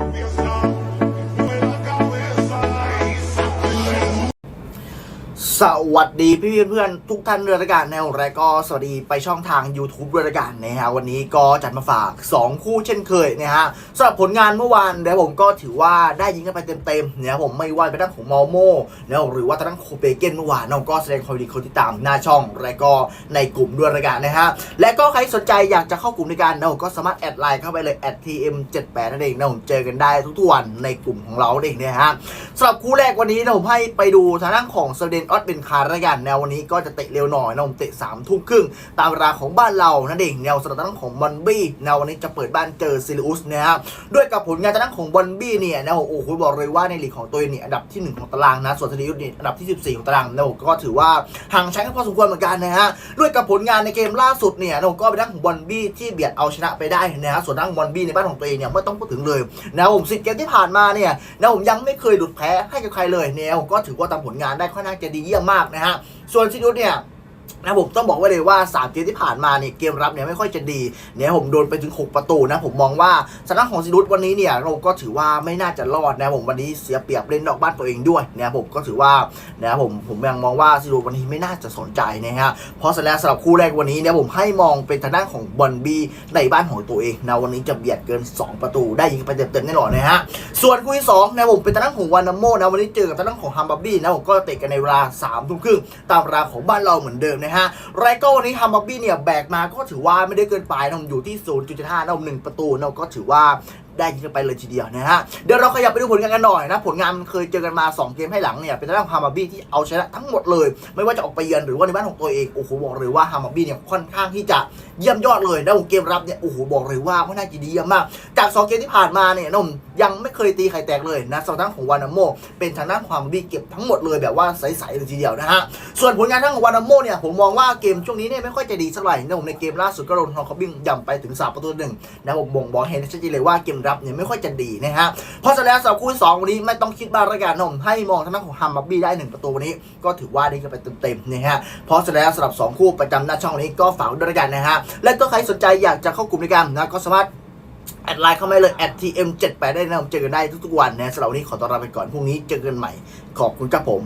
We. สวัสดีพี่เพื่อนๆทุกท่านด้วยละกันในรายก็สวัสดีไปช่องทาง YouTube ด้วยละกันนะฮะวันนี้ก็จัดมาฝาก 2 คู่เช่นเคยนะฮะสำหรับผลงานเมื่อวานเดี๋ยวผมก็ถือว่าได้ยิงกันไปเต็มๆเนี่ยผมไม่ว่าไปด้านของมอโม่นะหรือว่าทางด้านโคเปเกนเมื่อวานน้องก็แสดงความดีคนที่ตามหน้าช่องและก็ในกลุ่มด้วยละกันนะฮะและก็ใครสนใจอยากจะเข้ากลุ่มในการนะผมก็สามารถแอดไลน์เข้าไปเลย @tm78 นั่นเองนะผมเจอกันได้ทุกๆวันในกลุ่มของเราเองนะฮะสำหรับคู่แรกวันนี้นะผมให้ไปดูทางด้านของสเดนออสเบนคาร์ละกันแนววันนี้ก็จะเตะเร็วหน่อยนะผมเตะ3ามทุ่มครึ่งตามเวลาของบ้านเรานั่นเองแนวสำหรับทางด้านของบอลบี้แนววันนี้จะเปิดบ้านเจอซิลิอุสนะครับด้วยกับผลงานทางด้านของบอลบี้เนี่ยนะโอ้โหบอกเลยว่าในลีกของตัวเองเนี่ยอันดับที่ 1 ของตารางนะส่วนซิลิอุสเนี่ยอันดับที่ 14 ของตารางนะผมก็ถือว่าห่างชั้นกันพอสมควรเหมือนกันนะฮะด้วยกับผลงานในเกมล่าสุดเนี่ยนะผมก็เป็นด้านของบอลบี้ที่เบียดเอาชนะไปได้นะฮะส่วนด้านของบอลบี้ในบ้านของตัวเองเนี่ยไม่ต้องพูดถึงเลยนะผมสิบเกมที่ผ่านมาเนี่ยนะผมยังไม่เคยหลุดแพ้ให้กับใครเลยเนี่ยก็ถือว่าทำผลงานได้ค่อนข้างจะดีเยี่ยมมากนะฮะส่วนซินุสเนี่ย นะผมต้องบอกไว้เลยว่า 3 เกมที่ผ่านมาเนี่ยเกมรับเนี่ยไม่ค่อยจะดีเนี่ยผมโดนไปถึง 6 ประตูนะผมมองว่าสถานของซินุสวันนี้เนี่ยเราก็ถือว่าไม่น่าจะรอดนะผมวันนี้เสียเปรียบเล่นนอกบ้านตัวเองด้วยนะผมก็ถือว่านะผมผมยังมองว่าซินุสวันนี้ไม่น่าจะสนใจนะฮะเพราะฉะนั้นสำหรับคู่แรกวันนี้เนี่ยผมให้มองเป็นทางด้านของบอลบีในบ้านของตัวเองนะวันนี้จะเบียดเกิน 2 ประตู ได้ยิงไปเต็มๆแน่นอนนะฮะส่วนคู่ที่สองนะผมเป็นทางด้านของวานาโมนะวันนี้เจอกับทางด้านของฮัมบับบี้นะผมก็เตะกันในเวลา3ามทุ่มครึ่งตามเวลาของบ้านเราเหมือนเดิมนะฮะไรก็วันนี้ฮัมบับบี้เนี่ยแบกมาก็ถือว่าไม่ได้เกินไปนะผมอยู่ที่ 0.5นะผมหนึ่งประตูนะก็ถือว่า ได้ยิงกันไปเลยทีเดียวนะฮะเดี๋ยวเราขยับไปดูผลงานกันหน่อยนะผลงานมันเคยเจอกันมา 2 เกมให้หลังเนี่ยเป็นทางด้านของฮัมบับบี้ที่เอาชนะทั้งหมดเลย ไม่ว่าจะออกไปเยือนหรือว่าในบ้านของตัวเองโอ้โหบอกเลยว่าฮัมบับบี้เนี่ยค่อนข้างที่จะเยี่ยมยอดเลยนะผมเกมรับเนี่ยโอ้โหบอกเลยว่าค่นข้าจะดีมาก จากสองเกมที่ผ่านมาเนี่ยนมยังไม่เคยตีไข่แตกเลยนะสำหรับทางของวานาโมเป็นทางด้านความดีเก็บทั้งหมดเลยแบบว่าใสๆเลยทีเดียวนะฮะส่วนผลงานทางของวานาโมเนี่ยผมมองว่าเกมช่วงนี้เนี่ยไม่ค่อยจะดีสักไหร่นะผมในเกมล่าสุดก็โดนฮอคอบบิ้งย่ำไปถึง3ประตูหนึ่งนะผมบ่งบอกเห็นชัดเจนเลยว่าเกมรับเนี่ยไม่ค่อยจะดีนะฮะเพราะฉะนั้นสำหรับคู่ที่สองวันนี้ไม่ต้องคิดบ้างละกันนะผมให้มองทางด้านของฮัมบับบี้ได้หนึ่งประตูวันนี้ ก็ถือว่าได้กันไปเต็มๆนะฮะเพราะฉะนั้นสำหรับสองคู่ประจำหน้าช่องนี้ก็ฝากด้วยละกันนะฮะและก็ใครสนใจอยากจะเข้ากลุ่มในกันนะก็สามารถแอดไลน์เข้ามาเลย @tm78 ได้นะผมเจอกันได้ทุกๆวันนะสำหรับวันนี้ขอตัวลาไปก่อนพรุ่งนี้เจอกันใหม่ขอบคุณครับผม